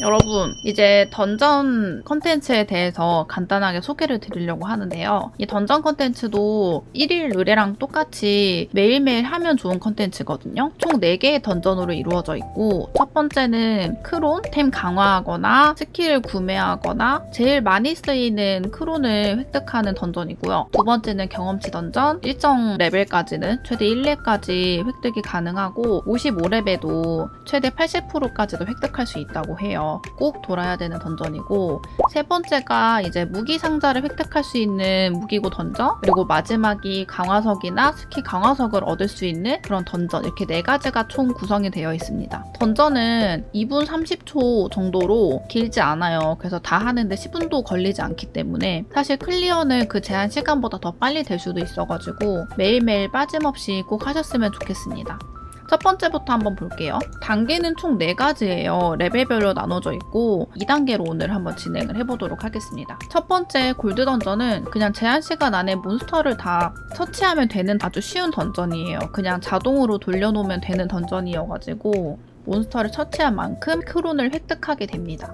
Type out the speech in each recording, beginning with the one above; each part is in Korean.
여러분, 이제 던전 컨텐츠에 대해서 간단하게 소개를 드리려고 하는데요. 이 던전 컨텐츠도 1일 의뢰랑 똑같이 매일매일 하면 좋은 컨텐츠거든요. 총 4개의 던전으로 이루어져 있고, 첫 번째는 크론, 템 강화하거나 스킬을 구매하거나 제일 많이 쓰이는 크론을 획득하는 던전이고요. 두 번째는 경험치 던전, 일정 레벨까지는 최대 1렙까지 획득이 가능하고, 55렙에도 최대 80%까지도 획득할 수 있다고 해요. 꼭 돌아야 되는 던전이고 세 번째가 이제 무기 상자를 획득할 수 있는 무기고 던전 그리고 마지막이 강화석이나 스키 강화석을 얻을 수 있는 그런 던전 이렇게 네 가지가 총 구성이 되어 있습니다. 던전은 2분 30초 정도로 길지 않아요. 그래서 다 하는데 10분도 걸리지 않기 때문에 사실 클리어는 그 제한 시간보다 더 빨리 될 수도 있어가지고 매일매일 빠짐없이 꼭 하셨으면 좋겠습니다. 첫 번째부터 한번 볼게요. 단계는 총 4가지예요. 레벨별로 나눠져 있고 2단계로 오늘 한번 진행을 해보도록 하겠습니다. 첫 번째 골드 던전은 그냥 제한 시간 안에 몬스터를 다 처치하면 되는 아주 쉬운 던전이에요. 그냥 자동으로 돌려놓으면 되는 던전이어가지고 몬스터를 처치한 만큼 크론을 획득하게 됩니다.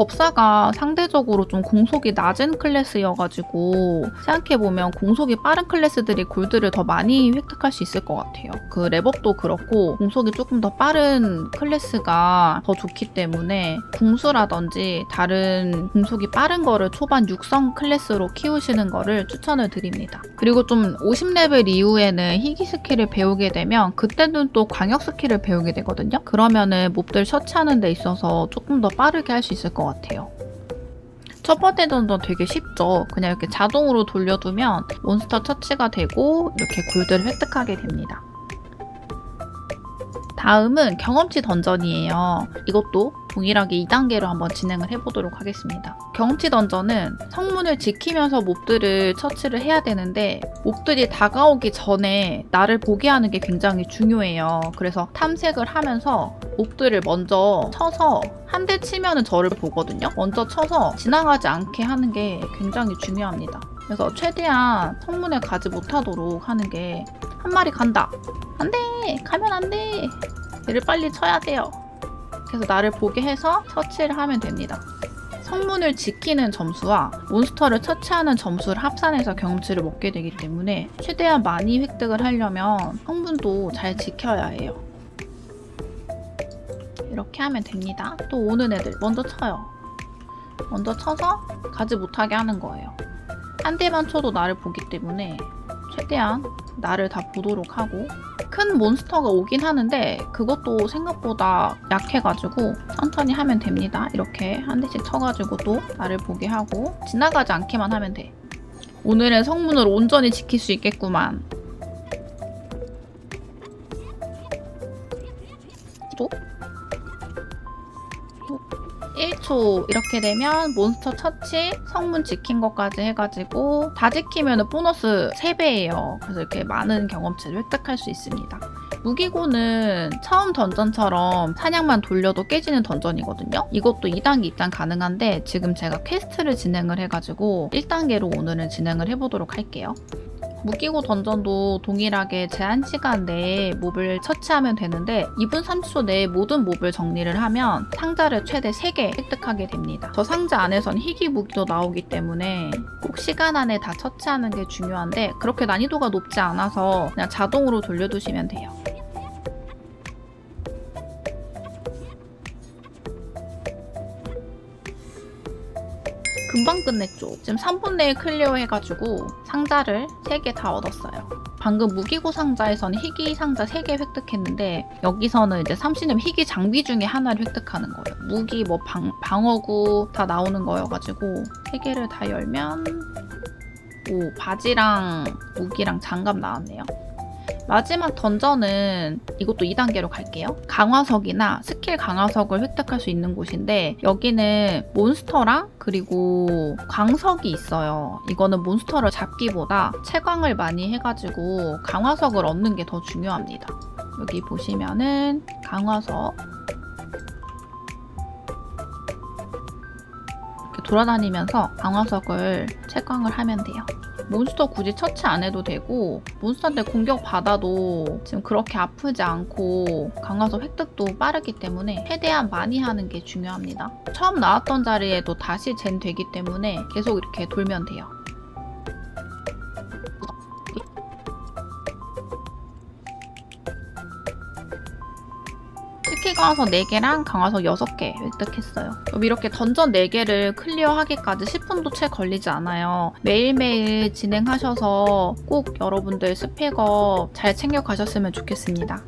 법사가 상대적으로 좀 공속이 낮은 클래스여가지고 생각해보면 공속이 빠른 클래스들이 골드를 더 많이 획득할 수 있을 것 같아요. 그 랩업도 그렇고 공속이 조금 더 빠른 클래스가 더 좋기 때문에 궁수라든지 다른 공속이 빠른 거를 초반 육성 클래스로 키우시는 거를 추천을 드립니다. 그리고 좀 50레벨 이후에는 희귀 스킬을 배우게 되면 그때는 또 광역 스킬을 배우게 되거든요. 그러면은 몹들 처치하는 데 있어서 조금 더 빠르게 할 수 있을 것 같아요. 첫 번째 던전 되게 쉽죠. 그냥 이렇게 자동으로 돌려두면 몬스터 처치가 되고 이렇게 골드를 획득하게 됩니다. 다음은 경험치 던전이에요. 이것도 동일하게 2단계로 한번 진행을 해보도록 하겠습니다. 경험치 던전은 성문을 지키면서 몹들을 처치를 해야 되는데 몹들이 다가오기 전에 나를 보게 하는 게 굉장히 중요해요. 그래서 탐색을 하면서 몹들을 먼저 쳐서 한 대 치면은 저를 보거든요. 먼저 쳐서 지나가지 않게 하는 게 굉장히 중요합니다. 그래서 최대한 성문에 가지 못하도록 하는 게 한 마리 간다. 안 돼! 가면 안 돼! 얘를 빨리 쳐야 돼요. 그래서 나를 보게 해서 처치를 하면 됩니다. 성문을 지키는 점수와 몬스터를 처치하는 점수를 합산해서 경험치를 먹게 되기 때문에 최대한 많이 획득을 하려면 성문도 잘 지켜야 해요. 이렇게 하면 됩니다. 또 오는 애들 먼저 쳐요. 먼저 쳐서 가지 못하게 하는 거예요. 한 대만 쳐도 나를 보기 때문에 최대한 나를 다 보도록 하고 큰 몬스터가 오긴 하는데 그것도 생각보다 약해가지고 천천히 하면 됩니다. 이렇게 한 대씩 쳐가지고 또 나를 보게 하고 지나가지 않게만 하면 돼. 오늘은 성문을 온전히 지킬 수 있겠구만. 1초 이렇게 되면 몬스터 처치, 성문 지킨 것까지 해가지고 다 지키면 보너스 3배예요. 그래서 이렇게 많은 경험치를 획득할 수 있습니다. 무기고는 처음 던전처럼 사냥만 돌려도 깨지는 던전이거든요. 이것도 2단계 입장 가능한데 지금 제가 퀘스트를 진행을 해가지고 1단계로 오늘은 진행을 해보도록 할게요. 무기고 던전도 동일하게 제한 시간 내에 몹을 처치하면 되는데 2분 30초 내에 모든 몹을 정리를 하면 상자를 최대 3개 획득하게 됩니다. 저 상자 안에선 희귀 무기도 나오기 때문에 꼭 시간 안에 다 처치하는 게 중요한데 그렇게 난이도가 높지 않아서 그냥 자동으로 돌려두시면 돼요. 금방 끝냈죠. 지금 3분 내에 클리어 해가지고 상자를 3개 다 얻었어요. 방금 무기고 상자에서는 희귀 상자 3개 획득했는데 여기서는 이제 30년 희귀 장비 중에 하나를 획득하는 거예요. 무기 뭐 방, 방어구 다 나오는 거여가지고 3개를 다 열면 오 바지랑 무기랑 장갑 나왔네요. 마지막 던전은 이것도 2단계로 갈게요. 강화석이나 스킬 강화석을 획득할 수 있는 곳인데 여기는 몬스터랑 그리고 광석이 있어요. 이거는 몬스터를 잡기보다 채광을 많이 해가지고 강화석을 얻는 게 더 중요합니다. 여기 보시면은 강화석 이렇게 돌아다니면서 강화석을 채광을 하면 돼요. 몬스터 굳이 처치 안 해도 되고 몬스터한테 공격 받아도 지금 그렇게 아프지 않고 강화서 획득도 빠르기 때문에 최대한 많이 하는 게 중요합니다. 처음 나왔던 자리에도 다시 젠 되기 때문에 계속 이렇게 돌면 돼요. 스킬 강화서 4개랑 강화서 6개 획득했어요. 이렇게 던전 4개를 클리어하기까지 10분도 채 걸리지 않아요. 매일매일 진행하셔서 꼭 여러분들 스펙업 잘 챙겨 가셨으면 좋겠습니다.